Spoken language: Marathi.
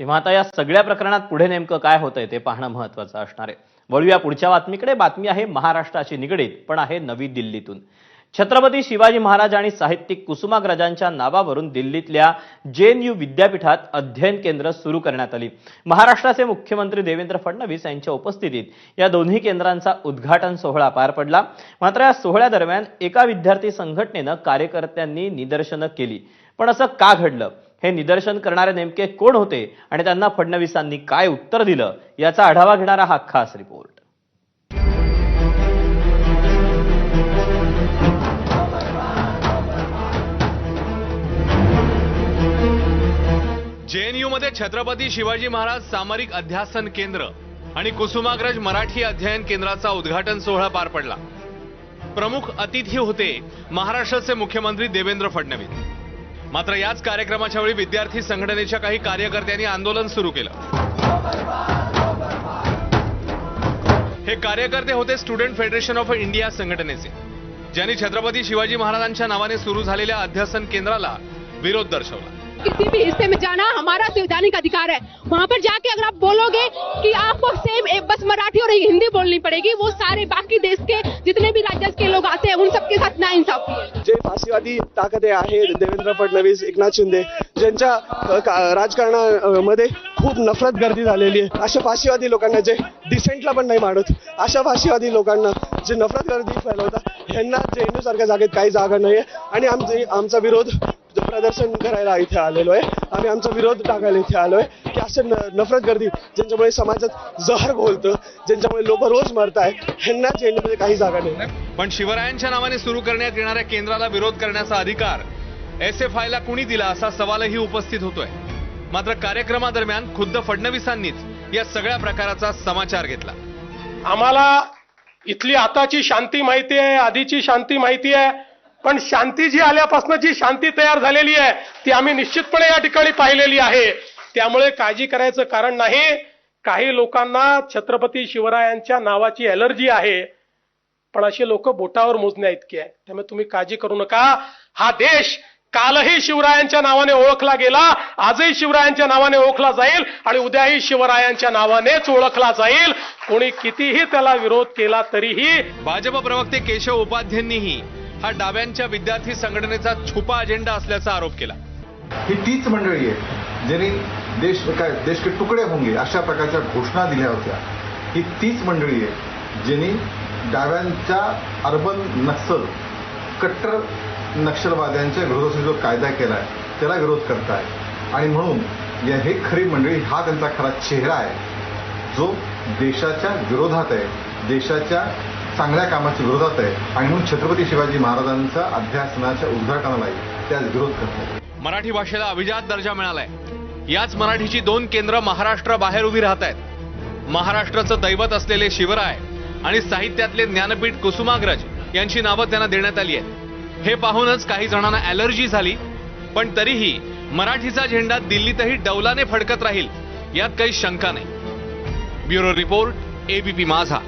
तेव्हा आता या सगळ्या प्रकरणात पुढे नेमकं काय होतंय ते पाहणं महत्वाचं असणार आहे. वळूया पुढच्या बातमीकडे. बातमी आहे महाराष्ट्राशी निगडीत पण आहे नवी दिल्लीतून. छत्रपती शिवाजी महाराज आणि साहित्यिक कुसुमाग्रजांच्या नावावरून दिल्लीतल्या जेएनयू विद्यापीठात अध्ययन केंद्र सुरू करण्यात आली. महाराष्ट्राचे मुख्यमंत्री देवेंद्र फडणवीस यांच्या उपस्थितीत या दोन्ही केंद्रांचा उद्घाटन सोहळा पार पडला. मात्र या सोहळ्यादरम्यान एका विद्यार्थी संघटनेनं कार्यकर्त्यांनी निदर्शनं केली. पण असं का घडलं? हे निदर्शन करणारे नेमके कोण होते आणि त्यांना फडणवीसांनी काय उत्तर दिलं याचा आढावा घेणारा हा खास रिपोर्ट. जेएनयू मध्ये छत्रपती शिवाजी महाराज सामरिक अध्यासन केंद्र आणि कुसुमाग्रज मराठी अध्ययन केंद्राचा उद्घाटन सोहळा पार पडला. प्रमुख अतिथी होते महाराष्ट्राचे मुख्यमंत्री देवेंद्र फडणवीस. मात्र याच कार्यक्रमाच्या वेळी विद्यार्थी संघटनेच्या काही कार्यकर्त्यांनी आंदोलन सुरू केलं. हे कार्यकर्ते होते स्टुडंट फेडरेशन ऑफ इंडिया संघटनेचे ज्यांनी छत्रपती शिवाजी महाराजांच्या नावाने सुरू झालेल्या अध्यासन केंद्राला विरोध दर्शवला. किसी भी हिस्से में जाना हमारा संवैधानिक अधिकार है। वहाँ पर जाके अगर आप बोलोगे कि आपको सेम बस मराठी और हिंदी बोलनी पड़ेगी वो सारे बाकी देश के जितने भी राज्य के लोग आते हैं उन सबके साथ ना इंसाफ जे फाशीवादी ताकदे आहेत देवेंद्र फडणवीस एकनाथ शिंदे ज्यांच्या राजकारणामध्ये खूप नफरत गर्दी झालेली आहे. अशा फाशीवादी लोकांना जे डिसेंटला पण नाही मानत अशा फाशीवादी लोकांना जे नफरत गर्दी फैलवतात यांना जे सारख्या जागेत काही जागा नाही आहे आणि आमचे आमचा विरोध प्रदर्शन करायला इथे आलेलो आहे. आम्ही आमचा विरोध टाकायला इथे आलो आहे की असं न- नफरत गर्दी ज्यांच्यामुळे समाजात जहर घोलतं ज्यांच्यामुळे लोक रोज मरत आहेत ह्यांना झेंड्यामध्ये काही जागा नाही. पण शिवरायांच्या नावाने सुरू करण्यात येणाऱ्या केंद्राला विरोध करण्याचा अधिकार एस एफ आयला कुणी दिला असा सवालही उपस्थित होतोय. मात्र कार्यक्रमादरम्यान खुद्द फडणवीसांनीच या सगळ्या प्रकाराचा समाचार घेतला. आम्हाला इथली आताची शांती माहिती आहे आधीची शांती माहिती आहे. पण शांती जी आल्यापासून जी शांती तयार झालेली आहे ती आम्ही निश्चितपणे या ठिकाणी पाहिलेली आहे. त्यामुळे काळजी करायचं कारण नाही. काही लोकांना छत्रपती शिवरायांच्या नावाची एलर्जी आहे. पण असे लोक बोटावर मोजण्या इतके आहे त्यामुळे तुम्ही काळजी करू नका. हा देश कालही शिवरायांच्या नावाने ओळखला गेला आजही शिवरायांच्या नावाने ओळखला जाईल आणि उद्याही शिवरायांच्या नावानेच ओळखला जाईल. कोणी कितीही त्याला विरोध केला तरीही भाजप प्रवक्ते केशव उपाध्यांनीही हा डाव्यांच्या विद्यार्थी संघटनेचा छुपा अजेंडा असल्याचा आरोप केला. ही तीच मंडळी आहे ज्यांनी देश काय देश के तुकडे होंगे अशा प्रकारच्या घोषणा दिल्या होत्या. ही तीच मंडळी आहे ज्यांनी डाव्यांच्या अर्बन नक्सल कट्टर नक्षलवाद्यांच्या विरोधात जो कायदा केला आहे त्याला विरोध करताय. आणि म्हणून या हे खरी मंडळी हा त्यांचा खरा चेहरा आहे. जो देशाच्या विरोधात आहे देशाच्या चांगल्या कामाच्या विरोधात आहे. आणि म्हणून छत्रपती शिवाजी महाराजांच्या अध्यासनाच्या उद्घाटनालाही त्या विरोध करतात. मराठी भाषेला अभिजात दर्जा मिळालाय. याच मराठीची दोन केंद्र महाराष्ट्राबाहेर उभी राहत आहेत महाराष्ट्राचं दैवत असलेले शिवराय आणि साहित्यातले ज्ञानपीठ कुसुमाग्रज यांची नावं त्यांना देण्यात आली आहेत. हे पाहूनच काही जणांना अलर्जी झाली पण तरीही मराठीचा झेंडा दिल्लीतही डौलाने फडकत राहील यात काही शंका नाही. ब्युरो रिपोर्ट एबीपी माझा.